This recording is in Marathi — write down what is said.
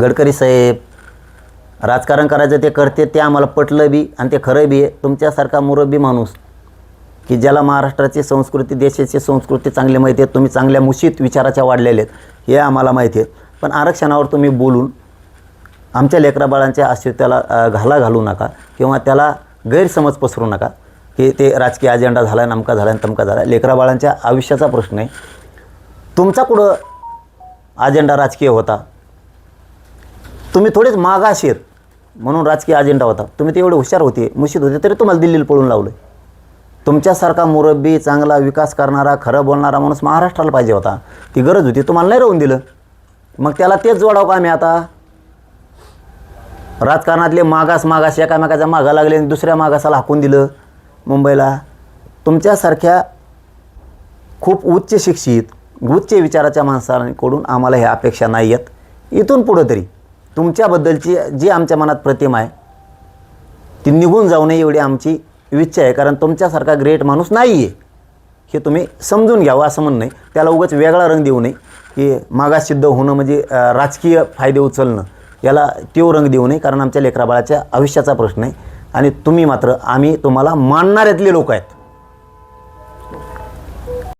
गडकरी साहेब राजकारण करायचं ते करते ते आम्हाला पटलं बी आणि ते खरं बी आहे. तुमच्यासारखा मुरब्बी माणूस की ज्याला महाराष्ट्राची संस्कृती देशाची संस्कृती चांगली माहिती आहे तुम्ही चांगल्या मुशीत विचाराच्या वाढलेले आहेत हे आम्हाला माहिती आहे. पण आरक्षणावर तुम्ही बोलून आमच्या लेकराबाळांच्या अस्तित्वाला घाला घालू नका किंवा त्याला गैरसमज पसरू नका. की ते राजकीय अजेंडा झाला आहे नमका झाला आहे तमका झाला आहे लेकराबाळांच्या आयुष्याचा प्रश्न आहे. तुमचा कुठं अजेंडा राजकीय होता? तुम्ही थोडेच मागाशी आहेत म्हणून राजकीय अजेंडा होता. तुम्ही ते एवढे हुशार होते मुशीद होते तरी तुम्हाला दिल्लीला पळून लावलं तुमच्यासारखा मुरब्बी चांगला विकास करणारा खरं बोलणारा माणूस महाराष्ट्राला पाहिजे होता. ती गरज होती तुम्हाला नाही राहून दिलं. मग त्याला तेच जोडावं का आम्ही आता? राजकारणातले मागास मागास एकामेकाच्या मागा लागले आणि दुसऱ्या मागासाला हाकून दिलं मुंबईला. तुमच्यासारख्या खूप उच्च शिक्षित उच्च विचाराच्या माणसांकडून आम्हाला ह्या अपेक्षा नाही आहेत. इथून पुढं तरी. तुमच्याबद्दलची जी आमच्या मनात प्रतिमा आहे ती निघून जाऊ नये एवढी आमची इच्छा आहे कारण तुमच्यासारखा ग्रेट माणूस नाही आहे हे तुम्ही समजून घ्यावं असं म्हणणं आहे. त्याला उगाच वेगळा रंग देऊ नये. की मागास सिद्ध होणं म्हणजे राजकीय फायदे उचलणं याला तीव रंग देऊ नये कारण आमच्या लेकराबाळाच्या आयुष्याचा प्रश्न आहे. आणि तुम्ही मात्र आम्ही तुम्हाला मानणाऱ्यातले लोक आहेत.